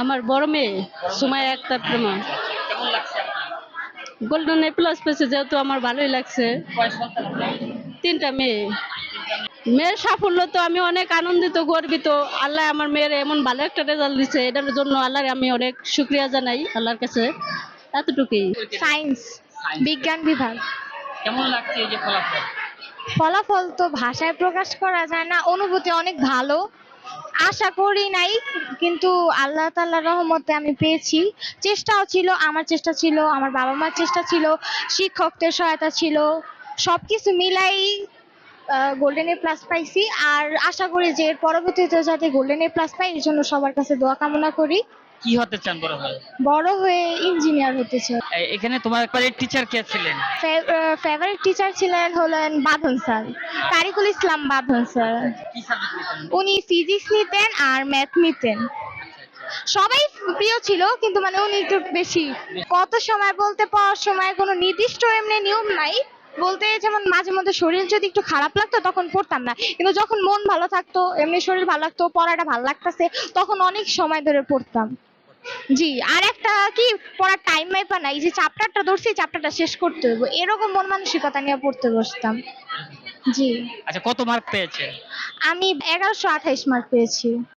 আমার বড় মেয়ে Sumaiya Akter Prema? Golden A plus পেয়েছে যেহেতু আমার ভালোই লাগছে? তিনটা মেয়ে। মেয়ের সাফল্য তো আমি অনেক আনন্দিত গর্বিত। আল্লাহ আমার মেয়ের এমন ভালো একটা রেজাল্ট দিচ্ছে এটার জন্য আল্লাহর আমি অনেক শুক্রিয়া জানাই আল্লাহর কাছে। এতটুকুই। সায়েন্স বিজ্ঞান বিভাগ। কেমন লাগছে এই যে ফলাফল? ফলাফল তো ভাষায় প্রকাশ করা যায় না অনুভূতি অনেক ভালো। আশা করি নাই, কিন্তু আল্লাহ তাল্লাহ রহমতে আমি পেয়েছি। চেষ্টাও ছিল, আমার চেষ্টা ছিল, আমার বাবা মার চেষ্টা ছিল, শিক্ষকদের সহায়তা ছিল সব কিছু মিলাই গোল্ডেন এ প্লাস পাইছি। আর আশা করি যে পরবর্তীতে যাতে গোল্ডেন এ প্লাস পাই, এর জন্য সবার কাছে দোয়া কামনা করি। কি হতে চান বড় ভাই? বড় হয়ে ইঞ্জিনিয়ার হতে চাই। এখানে তোমার একবারে টিচার কে ছিলেন? ফেভারিট টিচার ছিলেন হলেন বাঁধন স্যার তারিকুল ইসলাম বাঁধন স্যার। উনি ফিজিক্স নিতেন আর ম্যাথ নিতেন। সবাই প্রিয় ছিল কিন্তু মানে উনি একটু বেশি। কত সময় বলতে পড়ার সময় কোনো নির্দিষ্ট এমনি নিয়ম নাই বলতে যেমন মাঝে মধ্যে শরীর যদি একটু খারাপ লাগতো তখন পড়তাম না। কিন্তু যখন মন ভালো থাকতো এমনি শরীর ভালো লাগতো পড়াটা ভালো লাগতেছে তখন অনেক সময় ধরে পড়তাম। জি আর একটা কি পড়ার টাইম মাইপা নাই যে চ্যাপ্টারটা ধরছি চ্যাপ্টারটা শেষ করতে হবে এরকম মন মানসিকতা নিয়ে পড়তে বসতাম। জি। আচ্ছা কত মার্ক পেয়েছে? আমি এগারোশো আঠাইশ মার্ক পেয়েছি।